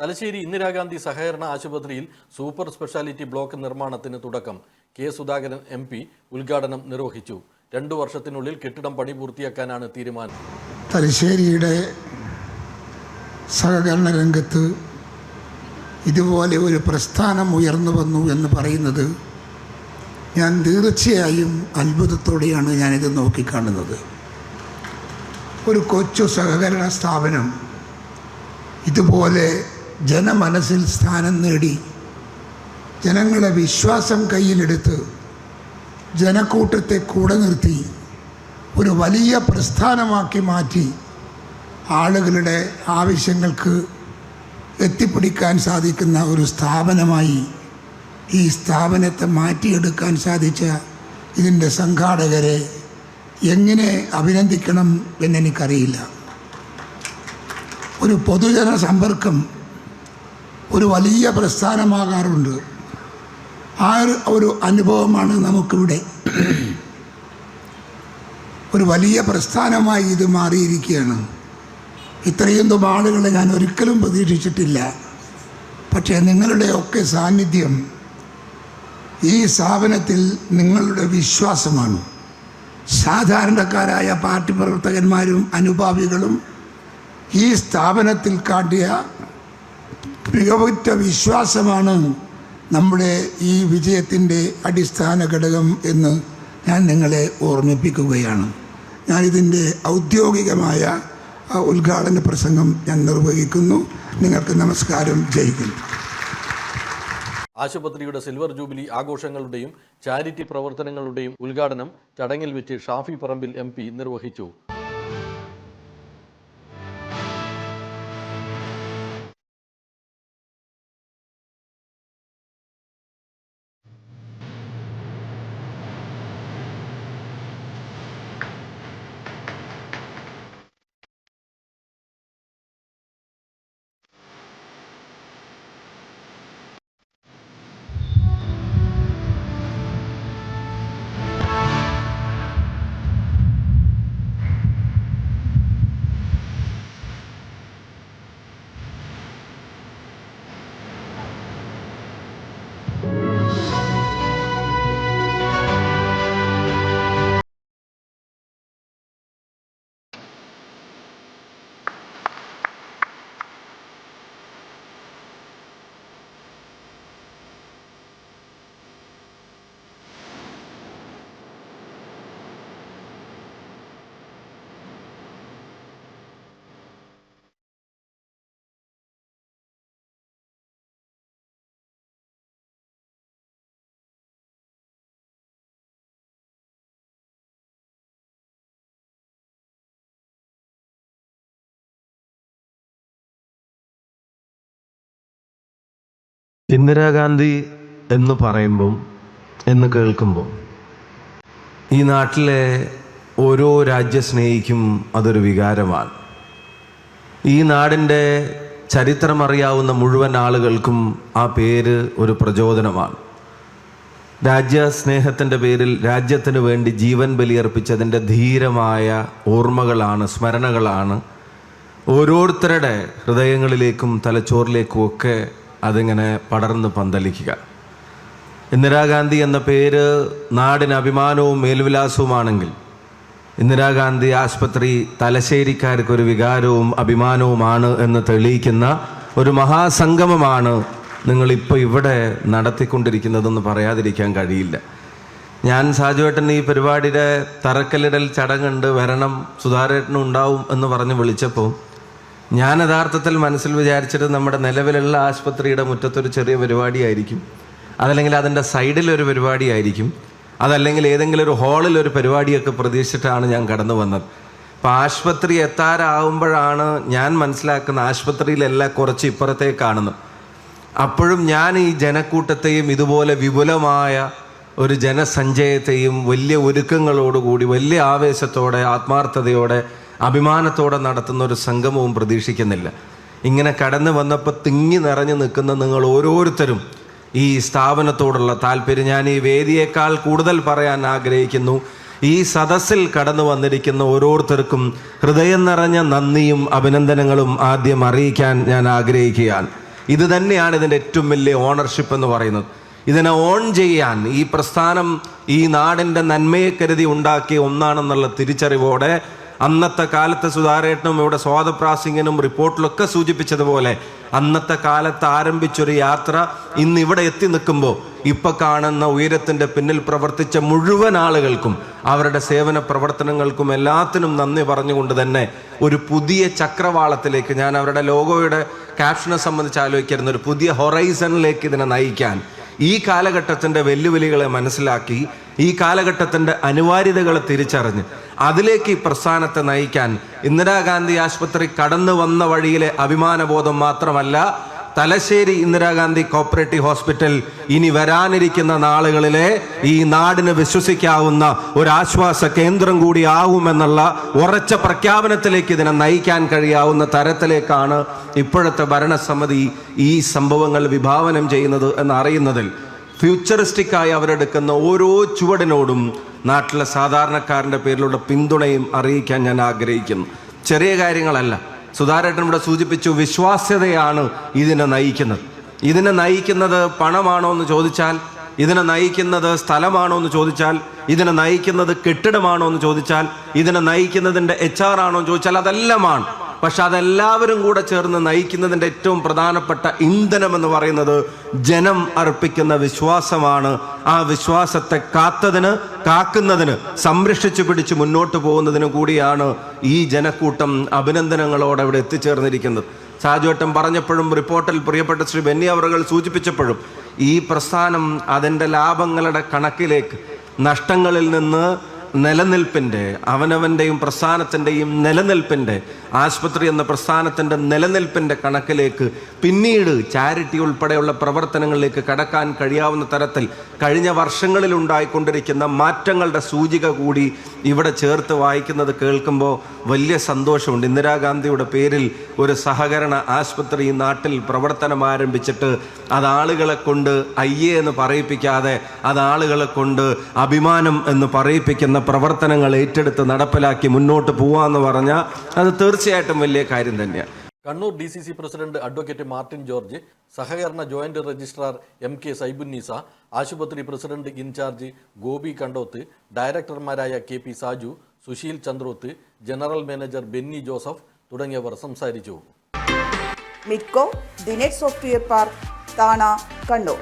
തലശ്ശേരി ഇന്ദിരാഗാന്ധി സഹകരണ ആശുപത്രിയിൽ super speciality block നിർമ്മാണത്തിന് തുടക്കം. കെ. സുധാകരൻ എം പി ഉദ്ഘാടനം നിർവഹിച്ചു. രണ്ടു വർഷത്തിനുള്ളിൽ കെട്ടിടം പണി പൂർത്തിയാക്കാനാണ് തീരുമാനം. തലശ്ശേരിയുടെ സഹകരണ രംഗത്ത് ഇതുപോലെ ഒരു പ്രസ്ഥാനം ഉയർന്നു വന്നു എന്ന് പറയുന്നത് ഞാൻ തീർച്ചയായും അത്ഭുതത്തോടെയാണ് ഞാനിത് നോക്കിക്കാണുന്നത്. ഒരു കൊച്ചു സഹകരണ സ്ഥാപനം ഇതുപോലെ ജനമനസ്സിൽ സ്ഥാനം നേടി ജനങ്ങളെ വിശ്വാസം കയ്യിലെടുത്ത് ജനക്കൂട്ടത്തെ കൂടെ നിർത്തി ഒരു വലിയ പ്രസ്ഥാനമാക്കി മാറ്റി ആളുകളുടെ ആവശ്യങ്ങൾക്ക് എത്തിപ്പിടിക്കാൻ സാധിക്കുന്ന ഒരു സ്ഥാപനമായി ഈ സ്ഥാപനത്തെ മാറ്റിയെടുക്കാൻ സാധിച്ച ഇതിന്റെ സംഘാടകരെ എങ്ങനെ അഭിനന്ദിക്കണം എന്നെനിക്കറിയില്ല. ഒരു പൊതുജന സമ്പർക്കം ഒരു വലിയ പ്രസ്ഥാനമാകാറുണ്ട്. ആ ഒരു അനുഭവമാണ് നമുക്കിവിടെ. ഒരു വലിയ പ്രസ്ഥാനമായി ഇത് മാറിയിരിക്കുകയാണ്. ഇത്രയൊന്നും ആളുകളെ ഞാൻ ഒരിക്കലും പ്രതീക്ഷിച്ചിട്ടില്ല. പക്ഷേ നിങ്ങളുടെയൊക്കെ സാന്നിധ്യം ഈ സ്ഥാപനത്തിൽ നിങ്ങളുടെ വിശ്വാസമാണ്. സാധാരണക്കാരായ പാർട്ടി പ്രവർത്തകന്മാരും അനുഭാവികളും ഈ സ്ഥാപനത്തിൽ കാട്ടിയ മികവുറ്റ വിശ്വാസമാണ് നമ്മുടെ ഈ വിജയത്തിന്റെ അടിസ്ഥാന ഘടകം എന്ന് ഞാൻ നിങ്ങളെ ഓർമ്മിപ്പിക്കുകയാണ്. ഞാനിതിന്റെ ഔദ്യോഗികമായ ഉദ്ഘാടന പ്രസംഗം ഞാൻ നിർവഹിക്കുന്നു. നിങ്ങൾക്ക് നമസ്കാരം. ജയിക്കുന്നു ആശുപത്രിയുടെ സിൽവർ ജൂബിലി ആഘോഷങ്ങളുടെയും ചാരിറ്റി പ്രവർത്തനങ്ങളുടെയും ഉദ്ഘാടനം ചടങ്ങിൽ വെച്ച് ഷാഫി പറമ്പിൽ എം നിർവഹിച്ചു. ഇന്ദിരാഗാന്ധി എന്ന് പറയുമ്പം എന്ന് കേൾക്കുമ്പോൾ ഈ നാട്ടിലെ ഓരോ രാജ്യസ്നേഹിക്കും അതൊരു വികാരമാണ്. ഈ നാടിന്റെ ചരിത്രമറിയാവുന്ന മുഴുവൻ ആളുകൾക്കും ആ പേര് ഒരു പ്രചോദനമാണ്. രാജ്യസ്നേഹത്തിന്റെ പേരിൽ രാജ്യത്തിന് വേണ്ടി ജീവൻ ബലിയർപ്പിച്ചതിന്റെ ധീരമായ ഓർമ്മകളാണ് സ്മരണകളാണ് ഓരോരുത്തരുടെ ഹൃദയങ്ങളിലേക്കും തലച്ചോറിലേക്കും ഒക്കെ അതിങ്ങനെ പടർന്ന് പന്തലിക്കുക. ഇന്ദിരാഗാന്ധി എന്ന പേര് നാടിന് അഭിമാനവും മേൽവിലാസവുമാണെങ്കിൽ ഇന്ദിരാഗാന്ധി ആശുപത്രി തലശ്ശേരിക്കാർക്കൊരു വികാരവും അഭിമാനവുമാണ് എന്ന് തെളിയിക്കുന്ന ഒരു മഹാസംഗമമാണ് നിങ്ങളിപ്പോൾ ഇവിടെ നടത്തിക്കൊണ്ടിരിക്കുന്നതെന്ന് പറയാതിരിക്കാൻ കഴിയില്ല. ഞാൻ സാജുവേട്ടൻ ഈ പരിപാടിയുടെ തറക്കല്ലിടൽ ചടങ്ങുണ്ട് വരണം സുധാരേട്ടനും ഉണ്ടാവും എന്ന് പറഞ്ഞ് വിളിച്ചപ്പോൾ ഞാൻ യഥാർത്ഥത്തിൽ മനസ്സിൽ വിചാരിച്ചത് നമ്മുടെ നിലവിലുള്ള ആശുപത്രിയുടെ മുറ്റത്തൊരു ചെറിയ പരിപാടിയായിരിക്കും. അതല്ലെങ്കിൽ അതിന്റെ സൈഡിലൊരു പരിപാടിയായിരിക്കും. അതല്ലെങ്കിൽ ഏതെങ്കിലും ഒരു ഹാളിൽ ഒരു പരിപാടിയൊക്കെ പ്രതീക്ഷിച്ചിട്ടാണ് ഞാൻ കടന്നു വന്നത്. അപ്പം ആശുപത്രി എത്താറാവുമ്പോഴാണ് ഞാൻ മനസ്സിലാക്കുന്ന ആശുപത്രിയിലല്ല കുറച്ച് ഇപ്പുറത്തേക്ക് കാണുന്നത്. അപ്പോഴും ഞാൻ ഈ ജനക്കൂട്ടത്തെയും ഇതുപോലെ വിപുലമായ ഒരു ജനസഞ്ചയത്തെയും വലിയ ഒരുക്കങ്ങളോടുകൂടി വലിയ ആവേശത്തോടെ ആത്മാർത്ഥതയോടെ അഭിമാനത്തോടെ നടത്തുന്ന ഒരു സംഗമവും പ്രതീക്ഷിക്കുന്നില്ല. ഇങ്ങനെ കടന്നു വന്നപ്പോൾ തിങ്ങി നിറഞ്ഞു നിൽക്കുന്ന നിങ്ങൾ ഓരോരുത്തരും ഈ സ്ഥാപനത്തോടുള്ള താല്പര്യം. ഞാൻ ഈ വേദിയേക്കാൾ കൂടുതൽ പറയാൻ ആഗ്രഹിക്കുന്നു. ഈ സദസ്സിൽ കടന്നു വന്നിരിക്കുന്ന ഓരോരുത്തർക്കും ഹൃദയം നിറഞ്ഞ നന്ദിയും അഭിനന്ദനങ്ങളും ആദ്യം അറിയിക്കാൻ ഞാൻ ആഗ്രഹിക്കുകയാണ്. ഇത് തന്നെയാണ് ഇതിന്റെ ഏറ്റവും വലിയ ഓണർഷിപ്പ് എന്ന് പറയുന്നത്. ഇതിനെ ഓൺ ചെയ്യാൻ ഈ പ്രസ്ഥാനം ഈ നാടിന്റെ നന്മയെ കരുതി ഉണ്ടാക്കിയ ഒന്നാണെന്നുള്ള തിരിച്ചറിവോടെ അന്നത്തെ കാലത്തെ സുധാരേട്ടനും ഇവിടെ സ്വാതപ്രാസിംഗനും റിപ്പോർട്ടിലൊക്കെ സൂചിപ്പിച്ചതുപോലെ അന്നത്തെ കാലത്ത് ആരംഭിച്ചൊരു യാത്ര ഇന്ന് ഇവിടെ എത്തി നിൽക്കുമ്പോൾ ഇപ്പൊ കാണുന്ന ഉയരത്തിന്റെ പിന്നിൽ പ്രവർത്തിച്ച മുഴുവൻ ആളുകൾക്കും അവരുടെ സേവന പ്രവർത്തനങ്ങൾക്കും എല്ലാത്തിനും നന്ദി പറഞ്ഞുകൊണ്ട് തന്നെ ഒരു പുതിയ ചക്രവാളത്തിലേക്ക് ഞാൻ അവരുടെ ലോഗോയുടെ ക്യാപ്ഷനെ സംബന്ധിച്ച് ആലോചിക്കായിരുന്നു ഒരു പുതിയ ഹൊറൈസണിലേക്ക് ഇതിനെ നയിക്കാൻ. ഈ കാലഘട്ടത്തിന്റെ വെല്ലുവിളികളെ മനസ്സിലാക്കി ഈ കാലഘട്ടത്തിന്റെ അനിവാര്യതകളെ തിരിച്ചറിഞ്ഞ് അതിലേക്ക് ഈ പ്രസ്ഥാനത്തെ നയിക്കാൻ ഇന്ദിരാഗാന്ധി ആശുപത്രി കടന്നു വന്ന വഴിയിലെ അഭിമാനബോധം മാത്രമല്ല തലശ്ശേരി ഇന്ദിരാഗാന്ധി കോപ്പറേറ്റീവ് ഹോസ്പിറ്റൽ ഇനി വരാനിരിക്കുന്ന നാളുകളിലെ ഈ നാടിന് വിശ്വസിക്കാവുന്ന ഒരു ആശ്വാസ കേന്ദ്രം കൂടി ആവുമെന്നുള്ള ഉറച്ച പ്രഖ്യാപനത്തിലേക്ക് ഇതിനെ നയിക്കാൻ കഴിയാവുന്ന തരത്തിലേക്കാണ് ഇപ്പോഴത്തെ ഭരണസമിതി ഈ സംഭവങ്ങൾ വിഭാവനം ചെയ്യുന്നത് എന്നറിയുന്നതിൽ ഫ്യൂച്ചറിസ്റ്റിക്കായി അവരെടുക്കുന്ന ഓരോ ചുവടിനോടും നാട്ടിലെ സാധാരണക്കാരന്റെ പേരിലുള്ള പിന്തുണയും അറിയിക്കാൻ ഞാൻ ആഗ്രഹിക്കുന്നു. ചെറിയ കാര്യങ്ങളല്ല. സുധാരേട്ടൻ ഇവിടെ സൂചിപ്പിച്ചു വിശ്വാസ്യതയാണ് ഇതിനെ നയിക്കുന്നത്. ഇതിനെ നയിക്കുന്നത് പണമാണോ എന്ന് ചോദിച്ചാൽ ഇതിനെ നയിക്കുന്നത് സ്ഥലമാണോ എന്ന് ചോദിച്ചാൽ ഇതിനെ നയിക്കുന്നത് കെട്ടിടമാണോ എന്ന് ചോദിച്ചാൽ ഇതിനെ നയിക്കുന്നതിന്റെ എച്ച് ആർ ആണോ എന്ന് ചോദിച്ചാൽ അതെല്ലാമാണ്. പക്ഷെ അതെല്ലാവരും കൂടെ ചേർന്ന് നയിക്കുന്നതിന്റെ ഏറ്റവും പ്രധാനപ്പെട്ട ഇന്ധനം എന്ന് പറയുന്നത് ജനം അർപ്പിക്കുന്ന വിശ്വാസമാണ്. ആ വിശ്വാസത്തെ കാത്തതിന് കാക്കുന്നതിന് സംരക്ഷിച്ചു പിടിച്ച് മുന്നോട്ട് പോകുന്നതിന് കൂടിയാണ് ഈ ജനക്കൂട്ടം അഭിനന്ദനങ്ങളോടെ ഇവിടെ എത്തിച്ചേർന്നിരിക്കുന്നത്. സാജുവട്ടം പറഞ്ഞപ്പോഴും റിപ്പോർട്ടിൽ പ്രിയപ്പെട്ട ശ്രീ ബെന്നി അവറുകൾ സൂചിപ്പിച്ചപ്പോഴും ഈ പ്രസ്ഥാനം അതിന്റെ ലാഭങ്ങളുടെ കണക്കിലേക്ക് നഷ്ടങ്ങളിൽ നിന്ന് നിലനിൽപ്പിന്റെ അവനവന്റെയും പ്രസ്ഥാനത്തിന്റെയും നിലനിൽപ്പിന്റെ ആശുപത്രി എന്ന പ്രസ്ഥാനത്തിന്റെ നിലനിൽപ്പിന്റെ കണക്കിലേക്ക് പിന്നീട് ചാരിറ്റി ഉൾപ്പെടെയുള്ള പ്രവർത്തനങ്ങളിലേക്ക് കടക്കാൻ കഴിയാവുന്ന തരത്തിൽ കഴിഞ്ഞ വർഷങ്ങളിൽ ഉണ്ടായിക്കൊണ്ടിരിക്കുന്ന മാറ്റങ്ങളുടെ സൂചിക കൂടി ഇവിടെ ചേർത്ത് വായിക്കുന്നത് കേൾക്കുമ്പോൾ വലിയ സന്തോഷമുണ്ട്. ഇന്ദിരാഗാന്ധിയുടെ പേരിൽ ഒരു സഹകരണ ആശുപത്രി ഈ നാട്ടിൽ പ്രവർത്തനം ആരംഭിച്ചിട്ട് അത് ആളുകളെ കൊണ്ട് അയ്യേ എന്ന് പറയിപ്പിക്കാതെ അത് ആളുകളെ കൊണ്ട് അഭിമാനം എന്ന് പറയിപ്പിക്കുന്ന പ്രവർത്തനങ്ങൾ ഏറ്റെടുത്ത് നടപ്പിലാക്കി മുന്നോട്ട് പോവാന്ന് പറഞ്ഞാൽ അത് തീർച്ചയായിട്ടും വലിയ കാര്യം തന്നെയാണ് Kannur D C C president advocate Martin George സഹകരണ joint registrar M K Saibunneesa ആശുപത്രി president in charge Gopi Kandoth ഡയറക്ടർമാരായ K P Saju Susheel Chandroth general manager Benny Joseph തുടങ്ങിയവർ സംസാരിച്ചു. മിക്കോ ദിനേഷ് സോഫ്റ്റ്വെയർ പാർക്ക് താണ കണ്ണൂർ.